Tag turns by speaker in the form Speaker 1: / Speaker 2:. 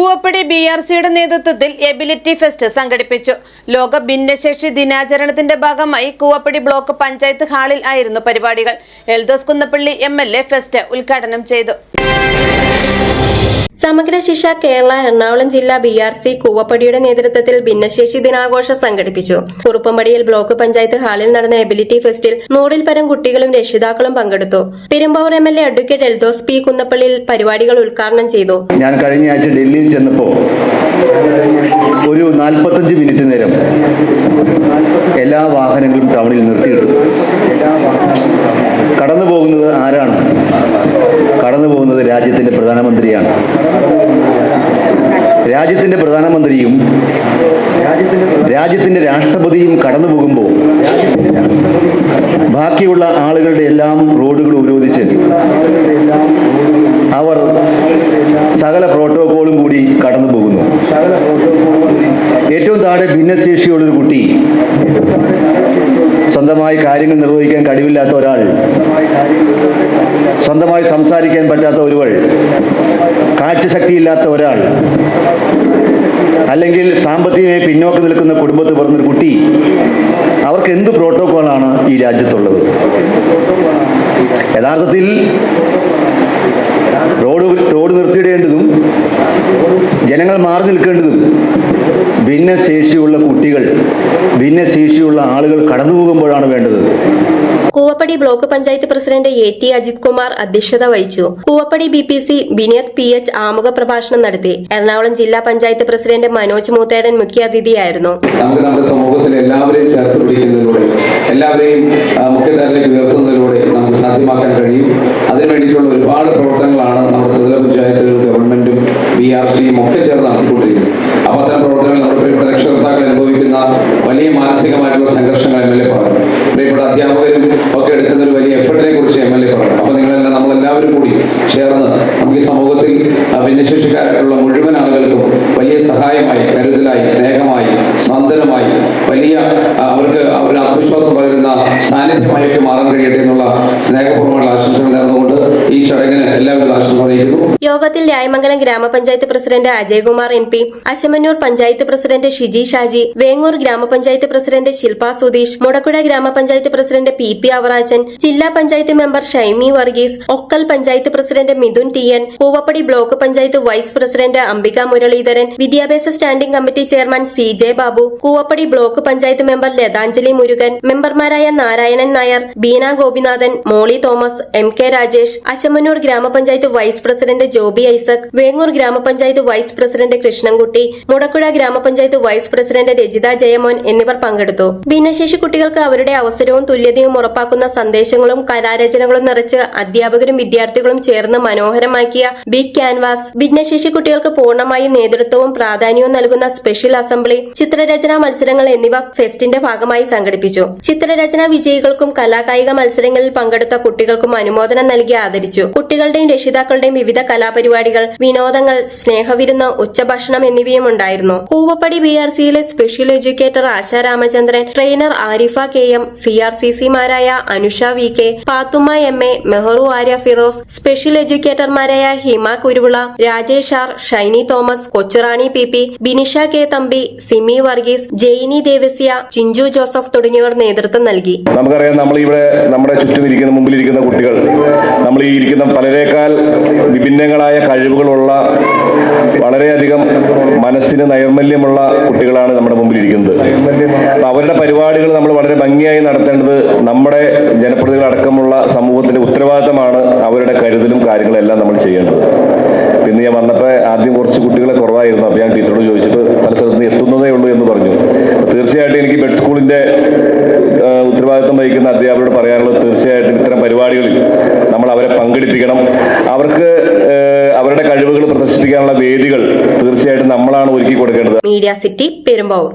Speaker 1: Koovappady B R സിയുടെ നേതൃത്വത്തിൽ ability fest സംഘടിപ്പിച്ചു. ലോക ഭിന്നശേഷി ദിനാചരണത്തിന്റെ ഭാഗമായി കൂവപ്പടി ബ്ലോക്ക് പഞ്ചായത്ത് ഹാളിൽ ആയിരുന്നു പരിപാടികൾ. എൽദോസ് കുന്നപ്പള്ളി എം ഫെസ്റ്റ് ഉദ്ഘാടനം ചെയ്തു.
Speaker 2: സമഗ്ര ശിക്ഷ കേരള എറണാകുളം ജില്ലാ ബി ആർ സി കൂവപ്പടിയുടെ നേതൃത്വത്തിൽ ഭിന്നശേഷി ദിനാഘോഷം സംഘടിപ്പിച്ചു. കുറുപ്പമ്പടിയിൽ ബ്ലോക്ക് പഞ്ചായത്ത് ഹാളിൽ നടന്ന എബിലിറ്റി ഫെസ്റ്റിൽ നൂറിൽ പരം കുട്ടികളും രക്ഷിതാക്കളും പങ്കെടുത്തു. Perumbavoor M L A advocate Eldhose P കുന്നപ്പള്ളിയിൽ പരിപാടികൾ ഉദ്ഘാടനം ചെയ്തു.
Speaker 3: ഞാൻ കഴിഞ്ഞ ആഴ്ച ഡൽഹിയിൽ ചെന്നപ്പോൾ ഒരു നാൽപ്പത്തഞ്ച് മിനിറ്റ് നേരം പ്രധാനമന്ത്രിയാണ് രാജ്യത്തിന്റെ പ്രധാനമന്ത്രിയും രാജ്യത്തിന്റെ രാഷ്ട്രപതിയും കടന്നു പോകുമ്പോൾ ബാക്കിയുള്ള ആളുകളുടെ എല്ലാം റോഡുകൾ ഉപരോധിച്ച് അവർ സകല പ്രോട്ടോകോളും കൂടി കടന്നു പോകുന്നു. ഏറ്റവും താഴെ ഭിന്നശേഷിയുള്ളൊരു കുട്ടി സ്വന്തമായി കാര്യങ്ങൾ നിർവഹിക്കാൻ കഴിവില്ലാത്ത ഒരാൾ സ്വന്തമായി സംസാരിക്കാൻ പറ്റാത്ത ഒരുവൾ കാഴ്ചശക്തിയില്ലാത്ത ഒരാൾ. അല്ലെങ്കിൽ സാമ്പത്തികമായി പിന്നോക്കം നിൽക്കുന്ന കുടുംബത്തിൽ പറഞ്ഞൊരു കുട്ടി. അവർക്ക് എന്ത് പ്രോട്ടോകോളാണ് ഈ രാജ്യത്തുള്ളത്? യഥാർത്ഥത്തിൽ റോഡ് റോഡ് നിർത്തിയിടേണ്ടതും ജനങ്ങൾ മാറി നിൽക്കേണ്ടതും ഭിന്നശേഷിയുള്ള കുട്ടികൾ ഭിന്നശേഷിയുള്ള ആളുകൾ കടന്നു പോകുമ്പോഴാണ് വേണ്ടത്.
Speaker 2: Koovappady block panchayat president A T Ajith Kumar അധ്യക്ഷത വഹിച്ചു. Koovappady B P C Vinayath P H ആമുഖ പ്രഭാഷണം നടത്തി. എറണാകുളം ജില്ലാ പഞ്ചായത്ത് പ്രസിഡന്റ് മനോജ് മൂത്തേടൻ മുഖ്യാതിഥിയായിരുന്നു
Speaker 4: നമ്മുടെ എല്ലാവരെയും എല്ലാവരെയും മുഖ്യധാരയിലേക്ക് സാധ്യമാക്കാൻ കഴിയും. അതിനു ഒരുപാട് പ്രവർത്തനങ്ങളാണ് നമ്മുടെ ത്രിതല പഞ്ചായത്തുകൾ ഗവൺമെന്റും ബി ആർ സിയും ഒക്കെ ചേർന്ന് നടത്തിക്കൊണ്ടിരിക്കുന്നത് അപ്പോൾ അത്തരം പ്രവർത്തനങ്ങൾ നമ്മുടെ പ്രിയപ്പെട്ട രക്ഷകർത്താക്കൾ അനുഭവിക്കുന്ന വലിയ മാനസികമായിട്ടുള്ള സംഘർഷങ്ങൾ എം എൽ എ പറഞ്ഞു പ്രിയപ്പെട്ട അധ്യാപകരും ഒക്കെ എടുക്കുന്ന ഒരു വലിയ എഫർട്ടിനെ കുറിച്ച് എം എൽ എ പറഞ്ഞു അപ്പോൾ നിങ്ങളെല്ലാം നമ്മളെല്ലാവരും കൂടി ചേർന്ന് നമുക്ക് സമൂഹത്തിൽ ഭിന്നശേഷിക്കാരായിട്ടുള്ള
Speaker 2: യോഗത്തിൽ Rayamangalam grama panchayat president Ajaykumar M P Ashamannoor panchayat president Shiji Shaji Vengoor grama panchayat president Shilpa Sudheesh Mudakkuzha ഗ്രാമപഞ്ചായത്ത് പ്രസിഡന്റ് പി പി അവറാജൻ ജില്ലാ panchayat member Shaimi Varghese Okkal panchayat president Mithun T N Koovappady block panchayat vice president Ambika Muraleedharan വിദ്യാഭ്യാസ standing committee chairman C J Babu Koovappady block panchayat member Lathanjali Murugan മെമ്പർമാരായ Narayanan Nair Beena Gopinathan Molly Thomas M K Rajesh Achamannoor grama panchayat vice president Joby Isaac Vengoor grama panchayat vice president Krishnankutty Mudakkuzha ഗ്രാമപഞ്ചായത്ത് vice president Rajitha Jayamon എന്നിവർ പങ്കെടുത്തു. ഭിന്നശേഷി കുട്ടികൾക്ക് അവരുടെ അവസരവും തുല്യതയും ഉറപ്പാക്കുന്ന സന്ദേശങ്ങളും കലാരചനകളും നിറച്ച് അധ്യാപകരും വിദ്യാർത്ഥികളും ചേർന്ന് മനോഹരമാക്കിയ ബിഗ് ക്യാൻവാസ്. ഭിന്നശേഷി കുട്ടികൾക്ക് പൂർണമായി നേതൃത്വവും പ്രാധാന്യവും നൽകുന്ന സ്പെഷ്യൽ അസംബ്ലി ചിത്രരചനാ മത്സരങ്ങൾ എന്നിവ ഫെസ്റ്റിന്റെ ഭാഗമായി സംഘടിപ്പിച്ചു. ചിത്രരചനാ വിജയികൾക്കും കലാകായിക മത്സരങ്ങളിൽ പങ്കെടുത്ത കുട്ടികൾക്കും അനുമോദനം നൽകി ആദരിച്ചു. കുട്ടികളുടെയും രക്ഷിതാക്കളുടെയും വിവിധ കലാപരിപാടികൾ വിനോദങ്ങൾ സ്നേഹവിരുന്ന് ഉച്ചഭക്ഷണം എന്നിവയും ഉണ്ടായിരുന്നു കൂവപ്പടി ബി ആർ സിയിലെ special educator Asha Ramachandran trainer Arifa K M C R C സിമാരായ Anusha V K Pathumma M A Meharu Arya Firoz special എഡ്യൂക്കേറ്റർമാരായ Hima Kuruvila Rajesh R Shiny Thomas Kochurani P P Binisha K Thampi Simi Varghese Jainy Devasya Chinchu Joseph തുടങ്ങിയവർ നേതൃത്വം നൽകി.
Speaker 5: നമുക്കറിയാം നമ്മൾ ഇവിടെ നമ്മുടെ ചുറ്റും ഇരിക്കുന്ന മുമ്പിലിരിക്കുന്ന കുട്ടികൾ നമ്മൾ ഈ ഇരിക്കുന്ന പലരേക്കാൾ വിഭിന്നങ്ങളായ കഴിവുകളുള്ള വളരെയധികം മനസ്സിന് നൈർമല്യമുള്ള കുട്ടികളാണ് നമ്മുടെ മുമ്പിലിരിക്കുന്നത്. അപ്പൊ അവരുടെ പരിപാടികൾ നമ്മൾ വളരെ ഭംഗിയായി നടത്തേണ്ടത് നമ്മുടെ ജനപ്രതിനിധികളടക്കമുള്ള സമൂഹത്തിന്റെ ഉത്തരവാദിത്തമാണ് അവരുടെ കരുതലും കാര്യങ്ങളെല്ലാം നമ്മൾ ചെയ്യേണ്ടത്. പിന്നെ ഞാൻ വന്നപ്പോൾ ആദ്യം കുറച്ച് കുട്ടികളെ കുറവായിരുന്നു. അപ്പോൾ ഞാൻ ടീച്ചറോട് ചോദിച്ചിട്ട് പല സ്ഥലത്ത് എത്തുന്നതേ ഉള്ളൂ എന്ന് പറഞ്ഞു. തീർച്ചയായിട്ടും എനിക്ക് ബെഡ് സ്കൂളിന്റെ ഉത്തരവാദിത്വം വഹിക്കുന്ന അധ്യാപകരോട് പറയാനുള്ളത് തീർച്ചയായിട്ടും ഇത്തരം പരിപാടികളിൽ നമ്മൾ അവരെ പങ്കെടുപ്പിക്കണം. അവർക്ക് കഴിവുകൾ പ്രദർശിപ്പിക്കാനുള്ള വേദികൾ തീർച്ചയായിട്ടും നമ്മളാണ് ഒരുക്കി കൊടുക്കേണ്ടത്.
Speaker 2: Media city Perumbavoor.